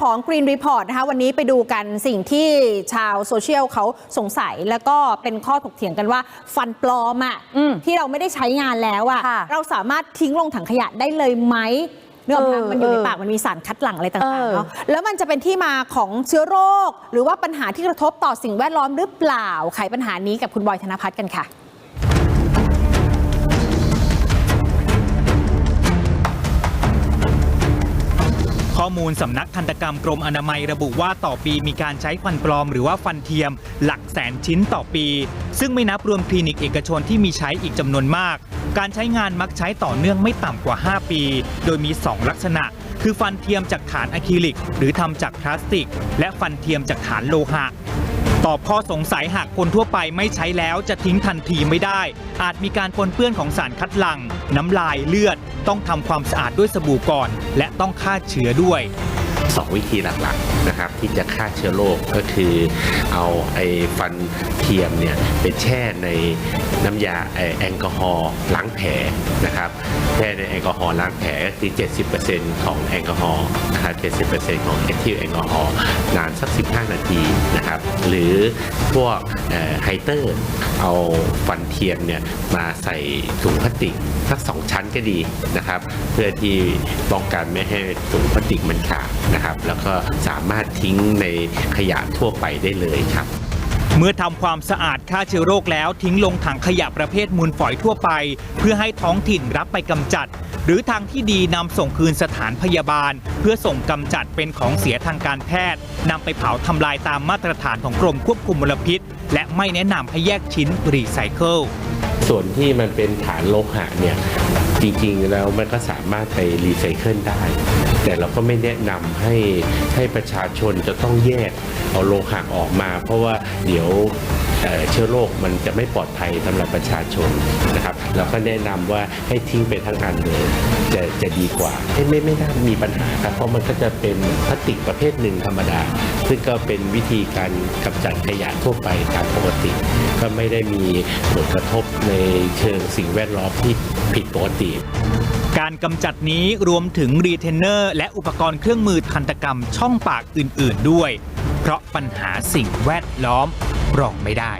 ของ Green Report นะคะวันนี้ไปดูกันสิ่งที่ชาวโซเชียลเขาสงสัยแล้วก็เป็นข้อถกเถียงกันว่า ฟันปลอมอะอืมที่เราไม่ได้ใช้งานแล้วอะค่ะเราสามารถทิ้งลงถังขยะได้เลยไหมเนื่องเอจากอมันอยู่ในเออปากมันมีสารคัดหลั่งอะไรต่างเอๆอเนาะแล้วมันจะเป็นที่มาของเชื้อโรค หรือว่าปัญหาที่กระทบต่อสิ่งแวดล้อมหรือเปล่าไขปัญหานี้กับคุณบอยธนพัฒน์กันค่ะ มูลสำนักทันตกรรมกรมอนามัยระบุว่าต่อปีมีการใช้ฟันปลอมหรือว่าฟันเทียม หลักแสนชิ้นต่อปี ซึ่งไม่นับรวมคลินิกเอกชนที่มีใช้อีกจำนวนมาก การใช้งานมักใช้ต่อเนื่องไม่ต่ำกว่า 5 ปี โดยมี 2 ลักษณะ คือฟันเทียมจากฐานอะคริลิก หรือทำจากพลาสติก และฟันเทียมจากฐานโลหะ ตอบข้อสงสัยหากคนทั่วไปไม่ใช้แล้วจะทิ้งทันทีไม่ได้ อาจมีการปนเปื้อนของสารคัดหลั่ง น้ำลายเลือด ต้องทำความสะอาดด้วยสบู่ก่อน และต้องฆ่าเชื้อด้วย สองวิธีหลักๆนะครับที่จะฆ่าเชื้อโรคก็คือเอาไอ้ฟันเทียมเนี่ยไปแช่ในน้ำยาไอแอลกอฮอล์ล้างแผลนะครับแช่ในแอลกอฮอล์ล้างแผลก็คือ 70%ของแอลกอฮอล์นะครับ70%ของเอทิลแอลกอฮอล์นานสัก 15 นาทีนะครับหรือพวกไฮเตอร์เอาฟันเทียมเนี่ยมาใส่ถุงพลาสติกสักสองชั้นก็ดีนะครับ เพื่อที่ป้องกันไม่ให้ถุงพลาสติกมันขาดนะครับ แล้วก็สามารถทิ้งในขยะทั่วไปได้เลยครับ เมื่อทำความสะอาดฆ่าเชื้อโรคแล้วทิ้งลงถังขยะประเภทมูลฝอยทั่วไป เพื่อให้ท้องถิ่นรับไปกำจัด หรือทางที่ดีนำส่งคืนสถานพยาบาล เพื่อส่งกำจัดเป็นของเสียทางการแพทย์นำไปเผาทำลายตามมาตรฐานของกรมควบคุมมลพิษ และไม่แนะนำให้แยกชิ้นรีไซเคิล ส่วนที่มันเป็นฐานโลหะเนี่ยจริงๆแล้วมันก็สามารถไปรีไซเคิลได้ แต่เราก็ไม่แนะนำให้ให้ประชาชนจะต้องแยกเอาโลหะออกมา เพราะว่าเดี๋ยว เชื้อโรคมันจะไม่ปลอดภัยสำหรับประชาชนนะครับเราก็แนะนำว่าให้ทิ้งไปทั้งอันเลยจะจะดีกว่าไม่ไม่ไม่น่ามีปัญหาครับเพราะมันก็จะเป็นพลาสติกประเภทหนึ่งธรรมดา ซึ่งก็เป็นวิธีการกำจัดขยะทั่วไปตามปกติ ก็ไม่ได้มีผลกระทบในเชิงสิ่งแวดล้อมที่ผิดปกติการกำจัดนี้รวมถึงรีเทนเนอร์ และอุปกรณ์เครื่องมือทันตกรรมช่องปากอื่น ๆ ด้วย เพราะปัญหาสิ่งแวดล้อม รองไม่ได้